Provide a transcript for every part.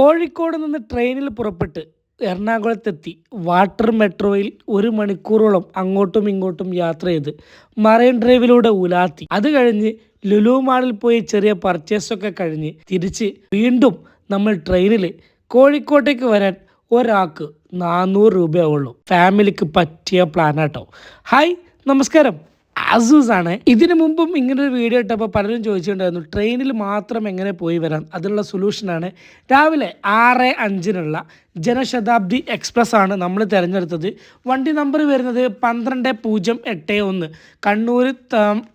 കോഴിക്കോട് നിന്ന് ട്രെയിനിൽ പുറപ്പെട്ട് എറണാകുളത്തെത്തി. വാട്ടർ മെട്രോയിൽ ഒരു മണിക്കൂറോളം അങ്ങോട്ടും ഇങ്ങോട്ടും യാത്ര ചെയ്ത് മറൈൻ ഡ്രൈവിലൂടെ ഉലാത്തി. അത് കഴിഞ്ഞ് ലുലു മാളിൽ പോയി ചെറിയ പർച്ചേസൊക്കെ കഴിഞ്ഞ് തിരിച്ച് വീണ്ടും നമ്മൾ ട്രെയിനിൽ കോഴിക്കോട്ടേക്ക് വരാൻ ഒരാൾക്ക് നാനൂറ് രൂപയാവുള്ളൂ ഫാമിലിക്ക് പറ്റിയ പ്ലാനാട്ടോ ഹായ് നമസ്കാരം. അസൂസ് ആണ്. ഇതിനു മുമ്പും ഇങ്ങനെ ഒരു വീഡിയോ ഇട്ടപ്പോൾ പലരും ചോദിച്ചിട്ടുണ്ടായിരുന്നു ട്രെയിനിൽ മാത്രം എങ്ങനെ പോയി വരാം? അതിനുള്ള സൊല്യൂഷനാണ് രാവിലെ ആറ് അഞ്ചിനുള്ള ജനശതാബ്ദി എക്സ്പ്രസ് ആണ് നമ്മൾ തിരഞ്ഞെടുത്തത്. വണ്ടി നമ്പർ വരുന്നത് പന്ത്രണ്ട് പൂജ്യം എട്ട് ഒന്ന്. കണ്ണൂർ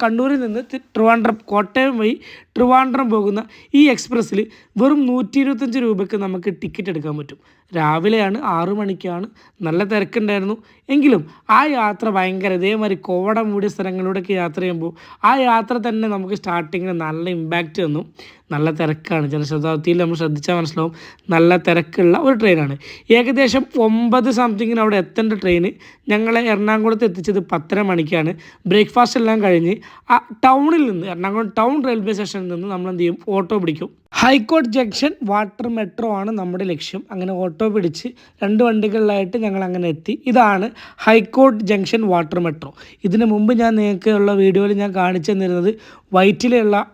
കണ്ണൂരിൽ നിന്ന് ട്രിവാൻഡ്രം കോട്ടയം വഴി ട്രിവാൻഡ്രം പോകുന്ന ഈ എക്സ്പ്രസ്സിൽ വെറും നൂറ്റി ഇരുപത്തഞ്ച് രൂപയ്ക്ക് നമുക്ക് ടിക്കറ്റ് എടുക്കാൻ പറ്റും. രാവിലെയാണ് ആറു മണിക്കാണ്. നല്ല തിരക്കുണ്ടായിരുന്നു. എങ്കിലും ആ യാത്ര ഭയങ്കര ഇതേമാതിരി കോട മൂടിയ സ്ഥലങ്ങളിലൂടെയൊക്കെ യാത്ര ചെയ്യുമ്പോൾ ആ യാത്ര തന്നെ നമുക്ക് സ്റ്റാർട്ടിങ്ങിന് നല്ല ഇമ്പാക്റ്റ് തന്നു. നല്ല തിരക്കാണ്. ജനശതാബ്ദിയിൽ നമ്മൾ ശ്രദ്ധിച്ചാൽ മനസ്സിലാവും. നല്ല തിരക്കുള്ള ഒരു ട്രെയിനാണ് ഏകദേശം ഒമ്പത് സംതിങ്ങിന് അവിടെ എത്തേണ്ട ട്രെയിൻ ഞങ്ങളെ എറണാകുളത്ത് എത്തിച്ചത് പത്തര മണിക്കാണ്. ബ്രേക്ക്ഫാസ്റ്റ് എല്ലാം കഴിഞ്ഞ് ആ ടൗണിൽ നിന്ന് എറണാകുളം ടൗൺ റെയിൽവേ സ്റ്റേഷനിൽ നിന്ന് നമ്മൾ എന്ത് ചെയ്യും? ഓട്ടോ പിടിക്കും. ഹൈക്കോർട്ട് ജംഗ്ഷൻ വാട്ടർ മെട്രോ ആണ് നമ്മുടെ ലക്ഷ്യം. അങ്ങനെ ഓട്ടോ പിടിച്ച് രണ്ട് വണ്ടികളിലായിട്ട് ഞങ്ങൾ അങ്ങനെ എത്തി. ഇതാണ് ഹൈക്കോട്ട് ജംഗ്ഷൻ വാട്ടർ മെട്രോ. ഇതിന് മുമ്പ് ഞാൻ നിങ്ങൾക്ക് ഉള്ള വീഡിയോയിൽ ഞാൻ കാണിച്ചു തന്നിരുന്നത് വൈറ്റിലുള്ള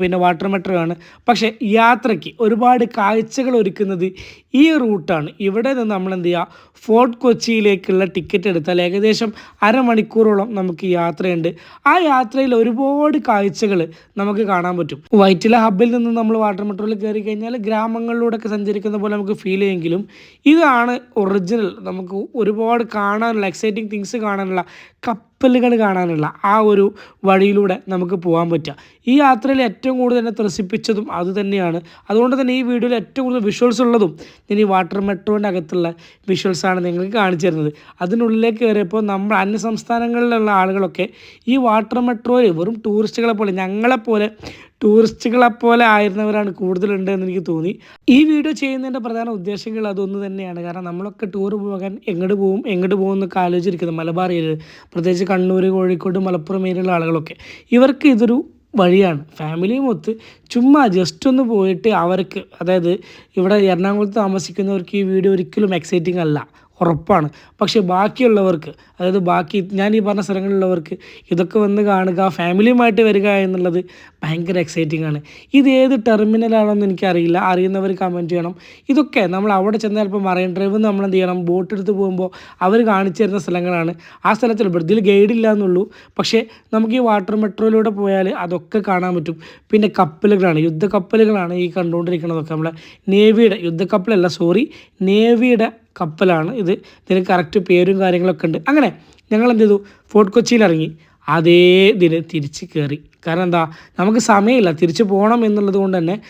പിന്നെ വാട്ടർ മെട്രോ ആണ്. പക്ഷേ യാത്രയ്ക്ക് ഒരുപാട് കാഴ്ചകൾ ഒരുക്കുന്നത് ഈ റൂട്ടാണ്. ഇവിടെ നിന്ന് നമ്മൾ എന്ത് ചെയ്യുക? ഫോർട്ട് കൊച്ചിയിലേക്കുള്ള ടിക്കറ്റ് എടുത്താൽ ഏകദേശം അരമണിക്കൂറോളം നമുക്ക് യാത്രയുണ്ട്. ആ യാത്രയിൽ ഒരുപാട് കാഴ്ചകൾ നമുക്ക് കാണാൻ പറ്റും. വൈറ്റില ഹബ്ബിൽ നിന്ന് നമ്മൾ വാട്ടർ മെട്രോയിൽ കയറി കഴിഞ്ഞാൽ ഗ്രാമങ്ങളിലൂടെയൊക്കെ സഞ്ചരിക്കുന്ന പോലെ നമുക്ക് ഫീൽ ചെയ്യുമെങ്കിലും ഇതാണ് ഒറിജിനൽ നമുക്ക് ഒരുപാട് കാണാനുള്ള എക്സൈറ്റിംഗ് തിങ്സ് കാണാനുള്ള. കപ്പലുകൾ കാണാനുള്ള ആ ഒരു വഴിയിലൂടെ നമുക്ക് പോകാൻ പറ്റുക. ഈ യാത്രയിൽ ഏറ്റവും കൂടുതൽ എന്നെ ത്രസിപ്പിച്ചതും അത് തന്നെയാണ്. അതുകൊണ്ട് തന്നെ ഈ വീഡിയോയിൽ ഏറ്റവും കൂടുതൽ വിഷ്വൽസ് ഉള്ളതും ഞാൻ ഈ വാട്ടർ മെട്രോന്റെ അകത്തുള്ള വിഷ്വൽസാണ് നിങ്ങൾക്ക് കാണിച്ചു തരുന്നത്. അതിനുള്ളിലേക്ക് കയറിയപ്പോൾ നമ്മൾ അന്യ സംസ്ഥാനങ്ങളിലുള്ള ആളുകളൊക്കെ ഈ വാട്ടർ മെട്രോയിൽ വെറും ടൂറിസ്റ്റുകളെ പോലെ ഞങ്ങളെപ്പോലെ ടൂറിസ്റ്റുകളെ പോലെ ആയിരുന്നവരാണ് കൂടുതലുണ്ട് എന്ന് എനിക്ക് തോന്നി. ഈ വീഡിയോ ചെയ്യുന്നതിന്റെ പ്രധാന ഉദ്ദേശങ്ങൾ അതൊന്ന് തന്നെയാണ്. കാരണം നമ്മളൊക്കെ ടൂർ പോകാൻ എങ്ങോട്ട് പോകും എങ്ങോട്ട് പോകും ആലോചിച്ചിരിക്കുന്നത് മലബാർ ഏരിയയിൽ പ്രത്യേകിച്ച് കണ്ണൂർ കോഴിക്കോട് മലപ്പുറം ഏരിയയിലുള്ള ആളുകളൊക്കെ. ഇവർക്ക് ഇതൊരു വഴിയാണ്. ഫാമിലിയും ഒത്ത് ചുമ്മാ ജസ്റ്റ് ഒന്ന് പോയിട്ട് അവർക്ക് അതായത് ഇവിടെ എറണാകുളത്ത് താമസിക്കുന്നവർക്ക് ഈ വീഡിയോ ഒരിക്കലും എക്സൈറ്റിംഗ് അല്ല. ഉറപ്പാണ്. പക്ഷേ ബാക്കിയുള്ളവർക്ക് അതായത് ബാക്കി ഞാൻ ഈ പറഞ്ഞ സ്ഥലങ്ങളിലുള്ളവർക്ക് ഇതൊക്കെ വന്ന് കാണുക ഫാമിലിയുമായിട്ട് വരിക എന്നുള്ളത് ഭയങ്കര എക്സൈറ്റിംഗ് ആണ്. ഇത് ഏത് ടെർമിനലാണെന്ന് എനിക്കറിയില്ല. അറിയുന്നവർ കമന്റ് ചെയ്യണം. ഇതൊക്കെ നമ്മൾ അവിടെ ചെന്നാൽ ഇപ്പോൾ മറൈൻ ഡ്രൈവ് നമ്മൾ എന്ത് ചെയ്യണം? ബോട്ട് എടുത്ത് പോകുമ്പോൾ അവർ കാണിച്ചു തരുന്ന സ്ഥലങ്ങളാണ്. ആ സ്ഥലത്തിൽ ഇതിൽ ഗൈഡ് ഇല്ല എന്നുള്ളൂ. പക്ഷേ നമുക്ക് ഈ വാട്ടർ മെട്രോയിലൂടെ പോയാൽ അതൊക്കെ കാണാൻ പറ്റും. പിന്നെ കപ്പലുകളാണ്. യുദ്ധ കപ്പലുകളാണ് ഈ കണ്ടുകൊണ്ടിരിക്കുന്നതൊക്കെ. നമ്മളെ നേവിയുടെ യുദ്ധക്കപ്പലല്ല സോറി നേവിയുടെ കപ്പലാണ്. ഇത് ഇതിന് കറക്റ്റ് പേരും കാര്യങ്ങളൊക്കെ ഉണ്ട്. അങ്ങനെ ഞങ്ങൾ എന്ത് ചെയ്തു ഫോർട്ട് കൊച്ചിയിൽ ഇറങ്ങി അതേ ഇതിന് തിരിച്ച് കയറി കാരണം എന്താ? നമുക്ക് സമയമില്ല. തിരിച്ച് പോകണം എന്നുള്ളത് കൊണ്ട് തന്നെ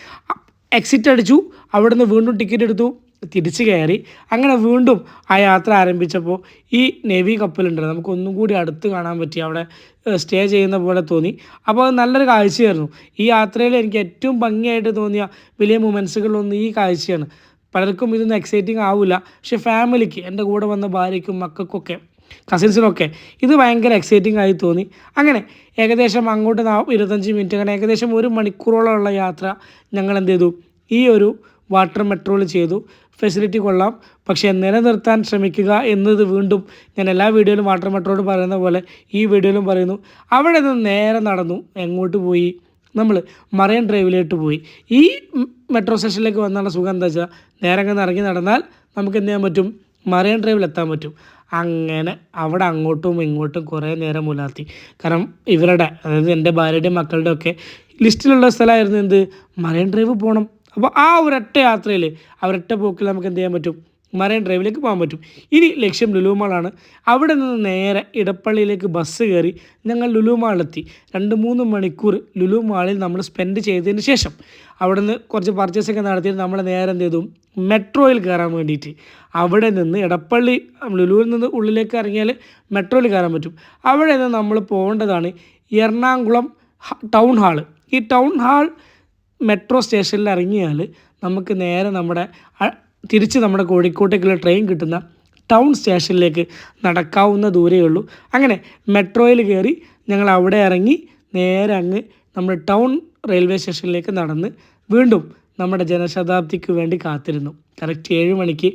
എക്സിറ്റ് അടിച്ചു. അവിടെ നിന്ന് വീണ്ടും ടിക്കറ്റ് എടുത്തു. തിരിച്ച് കയറി. അങ്ങനെ വീണ്ടും ആ യാത്ര ആരംഭിച്ചപ്പോൾ ഈ നേവി കപ്പലുണ്ട് നമുക്കൊന്നും കൂടി അടുത്ത് കാണാൻ പറ്റി. അവിടെ സ്റ്റേ ചെയ്യുന്ന പോലെ തോന്നി. അപ്പോൾ അത് നല്ലൊരു കാഴ്ചയായിരുന്നു. ഈ യാത്രയിൽ എനിക്ക് ഏറ്റവും ഭംഗിയായിട്ട് തോന്നിയ വലിയ മൊമെൻസുകളിലൊന്ന് ഈ കാഴ്ചയാണ്. പലർക്കും ഇതൊന്നും എക്സൈറ്റിംഗ് ആവില്ല പക്ഷെ ഫാമിലിക്ക് എന്റെ കൂടെ വന്ന ഭാര്യയ്ക്കും മക്കൾക്കൊക്കെ കസിൻസിനൊക്കെ ഇത് ഭയങ്കര എക്സൈറ്റിംഗ് ആയി തോന്നി. അങ്ങനെ ഏകദേശം അങ്ങോട്ട് നാ ഇരുപത്തഞ്ച് മിനിറ്റ് അങ്ങനെ ഏകദേശം ഒരു മണിക്കൂറോളമുള്ള യാത്ര ഞങ്ങൾ എന്ത് ചെയ്തു. ഈ ഒരു വാട്ടർ മെട്രോയിൽ ചെയ്തു. ഫെസിലിറ്റി കൊള്ളാം. പക്ഷേ നിലനിർത്താൻ ശ്രമിക്കുക എന്നത് വീണ്ടും ഞാൻ എല്ലാ വീഡിയോയിലും വാട്ടർ മെട്രോയോട് പറയുന്ന പോലെ ഈ വീഡിയോയിലും പറയുന്നു. അവിടെ നിന്ന് നേരെ നടന്നു. എങ്ങോട്ട് പോയി? നമ്മൾ മറൈൻ ഡ്രൈവിലോട്ട് പോയി. ഈ മെട്രോ സ്റ്റേഷനിലേക്ക് വന്നുള്ള സുഖം എന്താ വെച്ചാൽ നേരെ അങ്ങനെ ഇറങ്ങി നടന്നാൽ നമുക്ക് എന്ത് ചെയ്യാൻ പറ്റും? മറൈൻ ഡ്രൈവിൽ എത്താൻ പറ്റും. അങ്ങനെ അവിടെ അങ്ങോട്ടും ഇങ്ങോട്ടും കുറേ നേരം മുലാത്തി കാരണം ഇവരുടെ അതായത് എന്റെ ഭാര്യയുടെയും മക്കളുടെ ഒക്കെ ലിസ്റ്റിലുള്ള സ്ഥലമായിരുന്നു എന്ത്? മറൈൻ ഡ്രൈവ് പോകണം അപ്പോൾ ആ ഒരൊറ്റ യാത്രയിൽ ആ പോക്കിൽ നമുക്ക് എന്ത് ചെയ്യാൻ പറ്റും? മറൈൻ ഡ്രൈവിലേക്ക് പോകാൻ പറ്റും. ഇനി ലക്ഷ്യം ലുലുമാളാണ് അവിടെ നിന്ന് നേരെ ഇടപ്പള്ളിയിലേക്ക് ബസ് കയറി ഞങ്ങൾ ലുലുമാളിലെത്തി രണ്ട് മൂന്ന് മണിക്കൂർ ലുലുമാളിൽ നമ്മൾ സ്പെൻഡ് ചെയ്തതിന് ശേഷം അവിടെ നിന്ന് കുറച്ച് പർച്ചേസൊക്കെ നടത്തിയിട്ട് നമ്മൾ നേരെ എന്ത് ചെയ്തു? മെട്രോയിൽ കയറാൻ വേണ്ടിയിട്ട്. അവിടെ നിന്ന് ഇടപ്പള്ളി ലുലുവിൽ നിന്ന് ഉള്ളിലേക്ക് ഇറങ്ങിയാൽ മെട്രോയിൽ കയറാൻ പറ്റും. അവിടെ നിന്ന് നമ്മൾ പോകേണ്ടതാണ് എറണാകുളം ടൗൺ ഹാൾ ഈ ടൗൺ ഹാൾ മെട്രോ സ്റ്റേഷനിൽ ഇറങ്ങിയാൽ നമുക്ക് നേരെ നമ്മുടെ തിരിച്ച് നമ്മുടെ കോഴിക്കോട്ടേക്കുള്ള ട്രെയിൻ കിട്ടുന്ന ടൗൺ സ്റ്റേഷനിലേക്ക് നടക്കാവുന്ന ദൂരമേ ഉള്ളൂ. അങ്ങനെ മെട്രോയിൽ കയറി ഞങ്ങൾ അവിടെ ഇറങ്ങി നേരെ അങ്ങ് നമ്മൾ ടൗൺ റെയിൽവേ സ്റ്റേഷനിലേക്ക് നടന്ന് വീണ്ടും നമ്മുടെ ജനശതാബ്ദിക്ക് വേണ്ടി കാത്തിരുന്നു. കറക്റ്റ് ഏഴ് മണിക്ക്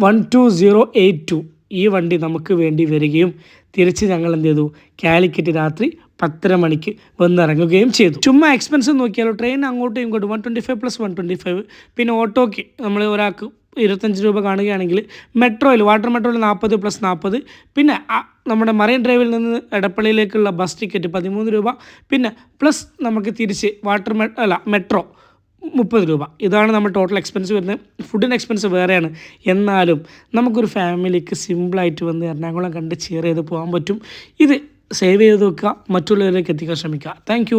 one two zero eight two ഈ വണ്ടി നമുക്ക് വേണ്ടി വരികയും തിരിച്ച് ഞങ്ങൾ എന്ത് ചെയ്തു? കാലിക്കറ്റ് രാത്രി പത്തര മണിക്ക് വന്നിറങ്ങുകയും ചെയ്തു. ചുമ്മാ എക്സ്പെൻസ് നോക്കിയാലോ ട്രെയിൻ അങ്ങോട്ടും ഇങ്ങോട്ടും one twenty five plus one twenty five പിന്നെ ഓട്ടോയ്ക്ക് നമ്മൾ ഒരാൾക്ക് ഇരുപത്തഞ്ച് രൂപ കാണുകയാണെങ്കിൽ മെട്രോയിൽ വാട്ടർ മെട്രോയിൽ നാൽപ്പത് പ്ലസ് നാൽപ്പത് പിന്നെ നമ്മുടെ മറൈൻ ഡ്രൈവിൽ നിന്ന് എടപ്പള്ളിയിലേക്കുള്ള ബസ് ടിക്കറ്റ് പതിമൂന്ന് രൂപ. പിന്നെ പ്ലസ് നമുക്ക് തിരിച്ച് വാട്ടർ മെ അല്ല മെട്രോ മുപ്പത് രൂപ. ഇതാണ് നമ്മൾ ടോട്ടൽ എക്സ്പെൻസ് വരുന്നത്. ഫുഡിന്റെ എക്സ്പെൻസ് വേറെയാണ്. എന്നാലും നമുക്കൊരു ഫാമിലിക്ക് സിമ്പിളായിട്ട് വന്ന് എറണാകുളം കണ്ട് ചെയർ ചെയ്ത് പോകാൻ പറ്റും. ഇത് സേവ് ചെയ്ത് വെക്കുക. മറ്റുള്ളവരിലേക്ക് എത്തിക്കാൻ ശ്രമിക്കുക. താങ്ക്